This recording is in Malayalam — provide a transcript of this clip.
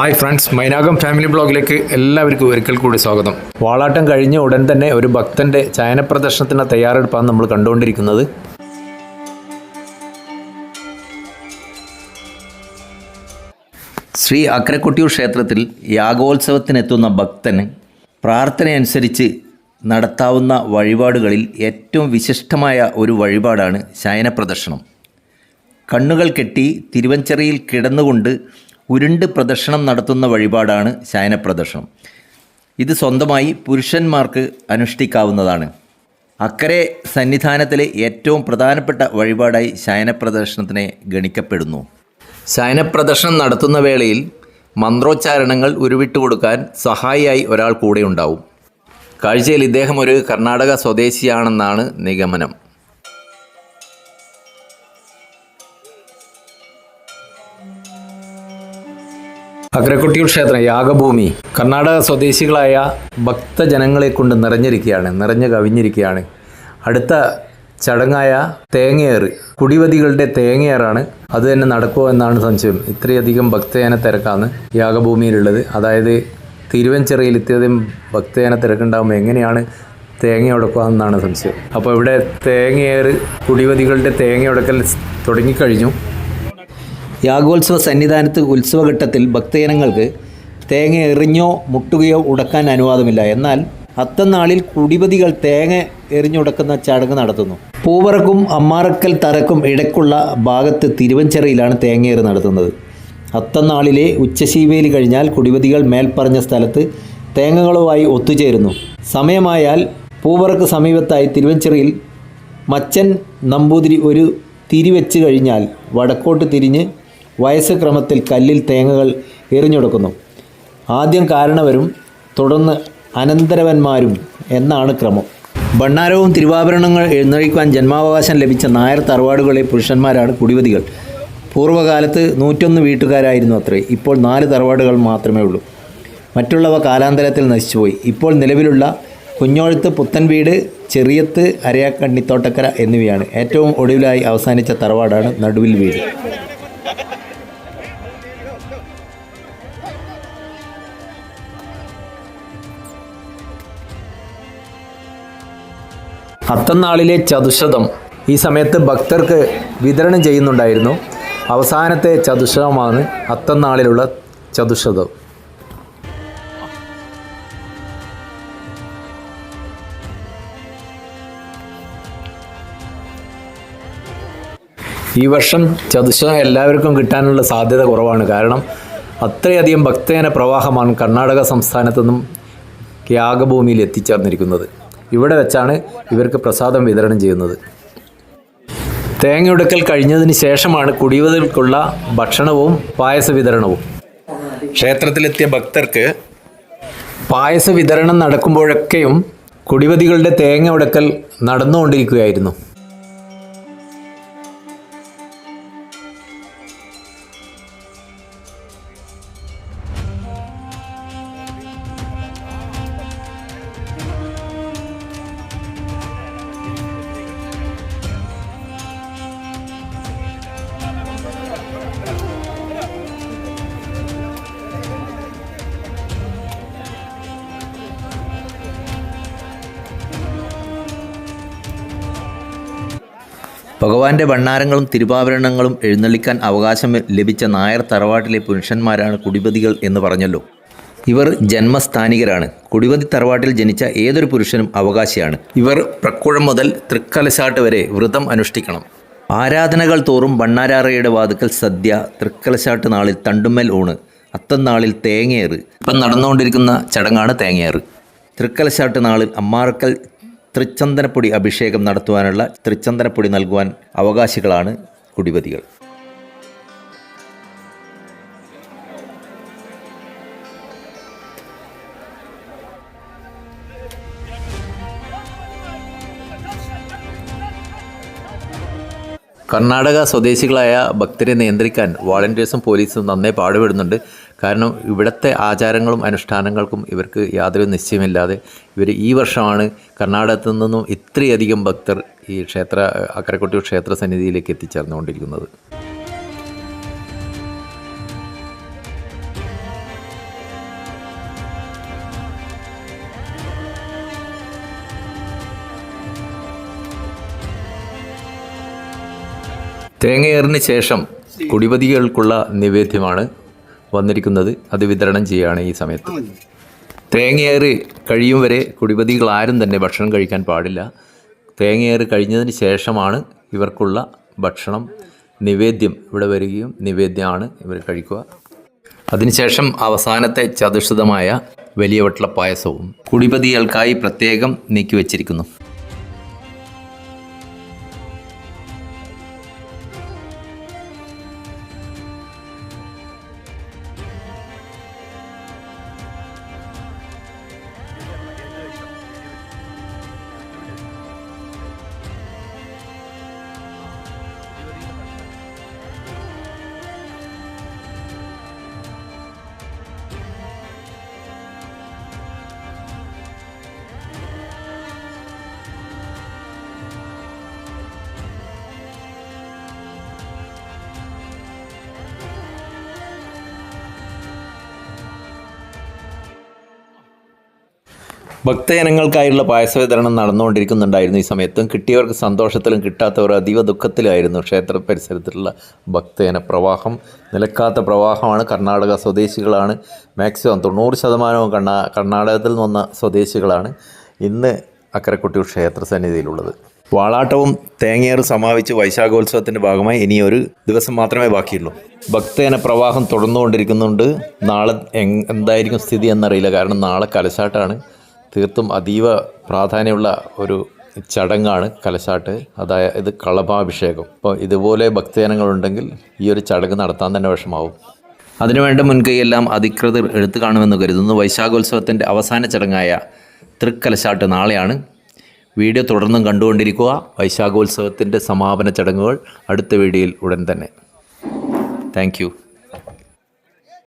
ഹായ് ഫ്രണ്ട്സ് മൈനാകം ഫാമിലി ബ്ലോഗിലേക്ക് എല്ലാവർക്കും ഒരിക്കൽ കൂടി സ്വാഗതം. വാളാട്ടം കഴിഞ്ഞ ഉടൻ തന്നെ ഒരു ഭക്തന്റെ ചയന പ്രദർശനത്തിന് തയ്യാറെടുപ്പാണ് നമ്മൾ കണ്ടുകൊണ്ടിരിക്കുന്നത്. ശ്രീ അക്രക്കുട്ടിയൂർ ക്ഷേത്രത്തിൽ യാഗോത്സവത്തിനെത്തുന്ന ഭക്തന് പ്രാർത്ഥനയനുസരിച്ച് നടത്താവുന്ന വഴിപാടുകളിൽ ഏറ്റവും വിശിഷ്ടമായ ഒരു വഴിപാടാണ് ശയന പ്രദർശനം കണ്ണുകൾ കെട്ടി തിരുവഞ്ചറിയിൽ കിടന്നുകൊണ്ട് ഉരുണ്ട് പ്രദക്ഷിണം നടത്തുന്ന വഴിപാടാണ് ശയനപ്രദക്ഷിണം ഇത് സ്വന്തമായി പുരുഷന്മാർക്ക് അനുഷ്ഠിക്കാവുന്നതാണ്. അക്കരെ സന്നിധാനത്തിലെ ഏറ്റവും പ്രധാനപ്പെട്ട വഴിപാടായി ശയനപ്രദർശനത്തിനെ ഗണിക്കപ്പെടുന്നു. ശയനപ്രദർശനം നടത്തുന്ന വേളയിൽ മന്ത്രോച്ചാരണങ്ങൾ ഉരുവിട്ട് കൊടുക്കാൻ സഹായിയായി ഒരാൾ കൂടെ ഉണ്ടാവും. കാഴ്ചയിൽ ഇദ്ദേഹം ഒരു കർണാടക സ്വദേശിയാണെന്നാണ് നിഗമനം. അഗ്രക്കുട്ടിയൂർ ക്ഷേത്രം യാഗഭൂമി കർണാടക സ്വദേശികളായ ഭക്തജനങ്ങളെ കൊണ്ട് നിറഞ്ഞിരിക്കുകയാണ് നിറഞ്ഞു കവിഞ്ഞിരിക്കുകയാണ്. അടുത്ത ചടങ്ങായ തേങ്ങയേറ് കുടിവതികളുടെ തേങ്ങയേറാണ് അത് തന്നെ നടക്കുമോ എന്നാണ് സംശയം. ഇത്രയധികം ഭക്തജന തിരക്കാണ് യാഗഭൂമിയിലുള്ളത്. അതായത് തിരുവഞ്ചെറിയിൽ ഇത്രയധികം ഭക്തജന തിരക്കുണ്ടാകുമ്പോൾ എങ്ങനെയാണ് തേങ്ങ ഉടക്കുക എന്നാണ് സംശയം. അപ്പോൾ ഇവിടെ തേങ്ങയേറ് കുടിവതികളുടെ തേങ്ങ ഉടക്കൽ തുടങ്ങിക്കഴിഞ്ഞു. യാഗോത്സവ സന്നിധാനത്ത് ഉത്സവഘട്ടത്തിൽ ഭക്തജനങ്ങൾക്ക് തേങ്ങ എറിഞ്ഞോ മുട്ടുകയോ ഉടക്കാൻ അനുവാദമില്ല. എന്നാൽ അത്തനാളിൽ കുടിപതികൾ തേങ്ങ എറിഞ്ഞുടക്കുന്ന ചടങ്ങ് നടത്തുന്നു. പൂവറക്കും അമ്മാറക്കൽ തറക്കും ഇടയ്ക്കുള്ള ഭാഗത്ത് തിരുവഞ്ചെറയിലാണ് തേങ്ങയേറ് നടത്തുന്നത്. അത്തനാളിലെ ഉച്ചശീവേലി കഴിഞ്ഞാൽ കുടിപതികൾ മേൽപ്പറഞ്ഞ സ്ഥലത്ത് തേങ്ങകളുമായി ഒത്തുചേരുന്നു. സമയമായാൽ പൂവറക്ക് സമീപത്തായി തിരുവഞ്ചെറിയിൽ മച്ചൻ നമ്പൂതിരി ഒരു തിരിവെച്ച് കഴിഞ്ഞാൽ വടക്കോട്ട് തിരിഞ്ഞ് വയസ്സ് ക്രമത്തിൽ കല്ലിൽ തേങ്ങകൾ എറിഞ്ഞൊടുക്കുന്നു. ആദ്യം കാരണവരും തുടർന്ന് അനന്തരവന്മാരും എന്നാണ് ക്രമം. ഭണ്ണാരവും തിരുവാഭരണങ്ങൾ എഴുന്നള്ളിക്കുവാൻ ജന്മാവകാശം ലഭിച്ച നായർ തറവാടുകളിലെ പുരുഷന്മാരാണ് കുടിവതികൾ. പൂർവകാലത്ത് നൂറ്റൊന്ന് വീട്ടുകാരായിരുന്നു അത്രേ. ഇപ്പോൾ നാല് തറവാടുകൾ മാത്രമേ ഉള്ളൂ. മറ്റുള്ളവ കാലാന്തരത്തിൽ നശിച്ചുപോയി. ഇപ്പോൾ നിലവിലുള്ള കുഞ്ഞോഴത്ത് പുത്തൻവീട് ചെറിയത്ത് അരയാക്കണ്ണിത്തോട്ടക്കര എന്നിവയാണ് ഏറ്റവും ഒടുവിലായി അവസാനിച്ച തറവാടാണ് നടുവിൽ വീട്. അത്തന്നാളിലെ ചതുശതം ഈ സമയത്ത് ഭക്തർക്ക് വിതരണം ചെയ്യുന്നുണ്ടായിരുന്നു. അവസാനത്തെ ചതുശതമാണ് അത്തന്നാളിലുള്ള ചതുശതം. ഈ വർഷം ചതുശതം എല്ലാവർക്കും കിട്ടാനുള്ള സാധ്യത കുറവാണ്. കാരണം അത്രയധികം ഭക്തജന പ്രവാഹമാണ് കർണാടക സംസ്ഥാനത്തു നിന്നും യാഗഭൂമിയിൽ എത്തിച്ചേർന്നിരിക്കുന്നത്. ഇവിടെ വെച്ചാണ് ഇവർക്ക് പ്രസാദം വിതരണം ചെയ്യുന്നത്. തേങ്ങയുടക്കൽ കഴിഞ്ഞതിന് ശേഷമാണ് കുടിവതിൽക്കുള്ള ഭക്ഷണവും പായസ വിതരണവും. ക്ഷേത്രത്തിലെത്തിയ ഭക്തർക്ക് പായസ വിതരണം നടക്കുമ്പോഴൊക്കെയും കുടിവതികളുടെ തേങ്ങ ഉടക്കൽ നടന്നുകൊണ്ടിരിക്കുകയായിരുന്നു. ഭഗവാന്റെ ഭണ്ണാരങ്ങളും തിരുവാഭരണങ്ങളും എഴുന്നള്ളിക്കാൻ അവകാശം ലഭിച്ച നായർ തറവാട്ടിലെ പുരുഷന്മാരാണ് കുടിപതികൾ എന്ന് പറഞ്ഞല്ലോ. ഇവർ ജന്മസ്ഥാനികരാണ്. കുടിപതി തറവാട്ടിൽ ജനിച്ച ഏതൊരു പുരുഷനും അവകാശിയാണ്. ഇവർ പ്രക്കുഴം മുതൽ തൃക്കലശാട്ട് വരെ വ്രതം അനുഷ്ഠിക്കണം. ആരാധനകൾ തോറും ഭണ്ണാരാറയുടെ വാതുക്കൽ സദ്യ തൃക്കലശാട്ട് നാളിൽ തണ്ടുമ്മൽ ഊണ് അത്തം നാളിൽ തേങ്ങയേറ്. ഇപ്പം നടന്നുകൊണ്ടിരിക്കുന്ന ചടങ്ങാണ് തേങ്ങയേറ്. തൃക്കലശാട്ട് നാളിൽ അമ്മാറക്കൽ തൃച്ചന്ദനപ്പൊടി അഭിഷേകം നടത്തുവാനുള്ള തൃച്ചന്ദനപ്പൊടി നൽകുവാൻ അവകാശികളാണ് കുടിപതികൾ കർണാടക സ്വദേശികളായ ഭക്തരെ നിയന്ത്രിക്കാൻ വോളണ്ടിയേഴ്സും പോലീസും നന്നേ പാടുപെടുന്നുണ്ട്. കാരണം ഇവിടുത്തെ ആചാരങ്ങളും അനുഷ്ഠാനങ്ങൾക്കും ഇവർക്ക് യാതൊരു നിശ്ചയമില്ലാതെ ഇവർ ഈ വർഷമാണ് കർണാടകത്തു നിന്നും ഇത്രയധികം ഭക്തർ ഈ ക്ഷേത്ര അക്കരക്കൊട്ടിയൂർ ക്ഷേത്ര സന്നിധിയിലേക്ക് എത്തിച്ചേർന്നുകൊണ്ടിരിക്കുന്നത്. തേങ്ങയേറിന് ശേഷം കുടിപതികൾക്കുള്ള നിവേദ്യമാണ് വന്നിരിക്കുന്നത് അത് വിതരണം ചെയ്യുകയാണ് ഈ സമയത്ത്. തേങ്ങയേറ് കഴിയും വരെ കുടിപതികൾ ആരും തന്നെ ഭക്ഷണം കഴിക്കാൻ പാടില്ല. തേങ്ങയേറ് കഴിഞ്ഞതിന് ശേഷമാണ് ഇവർക്കുള്ള ഭക്ഷണം. നിവേദ്യം ഇവിടെ വരികയും നിവേദ്യമാണ് ഇവർ കഴിക്കുക. അതിനുശേഷം അവസാനത്തെ ചതുഷ്ഷിതമായ വലിയ വട്ടള പായസവും കുടിപതികൾക്കായി പ്രത്യേകം നീക്കി വച്ചിരിക്കുന്നു. ഭക്തജനങ്ങൾക്കായുള്ള പായസ വിതരണം നടന്നുകൊണ്ടിരിക്കുന്നുണ്ടായിരുന്നു ഈ സമയത്തും. കിട്ടിയവർക്ക് സന്തോഷത്തിലും കിട്ടാത്തവർ അതീവ ദുഃഖത്തിലായിരുന്നു ക്ഷേത്ര പരിസരത്തിലുള്ള ഭക്തജന പ്രവാഹം. നിലക്കാത്ത പ്രവാഹമാണ് കർണാടക സ്വദേശികളാണ്. മാക്സിമം തൊണ്ണൂറ് ശതമാനവും കർണാ കർണാടകത്തിൽ നിന്ന് വന്ന സ്വദേശികളാണ് ഇന്ന് അക്കരക്കുട്ടിയൂർ ക്ഷേത്ര സന്നിധിയിലുള്ളത്. വാളാട്ടവും തേങ്ങയേറും സമാപിച്ച് വൈശാഖോത്സവത്തിന്റെ ഭാഗമായി ഇനി ഒരു ദിവസം മാത്രമേ ബാക്കിയുള്ളൂ. ഭക്തജന പ്രവാഹം തുടർന്നുകൊണ്ടിരിക്കുന്നുണ്ട്. നാളെ എന്തായിരിക്കും സ്ഥിതി എന്നറിയില്ല. കാരണം നാളെ കലശാട്ടാണ്. തീർത്തും അതീവ പ്രാധാന്യമുള്ള ഒരു ചടങ്ങാണ് കലശാട്ട്. അതായത് കളഭാഭിഷേകം. അപ്പോൾ ഇതുപോലെ ഭക്തജനങ്ങളുണ്ടെങ്കിൽ ഈ ഒരു ചടങ്ങ് നടത്താൻ തന്നെ വിഷമാവും. അതിനുവേണ്ട മുൻകൈയെല്ലാം അധികൃതർ എടുത്തു കാണുമെന്ന് കരുതുന്നു. വൈശാഖോത്സവത്തിന്റെ അവസാന ചടങ്ങായ തൃക്കലശാട്ട് നാളെയാണ്. വീഡിയോ തുടർന്നും കണ്ടുകൊണ്ടിരിക്കുക. വൈശാഖോത്സവത്തിന്റെ സമാപന ചടങ്ങുകൾ അടുത്ത വീഡിയോയിൽ ഉടൻ തന്നെ. താങ്ക്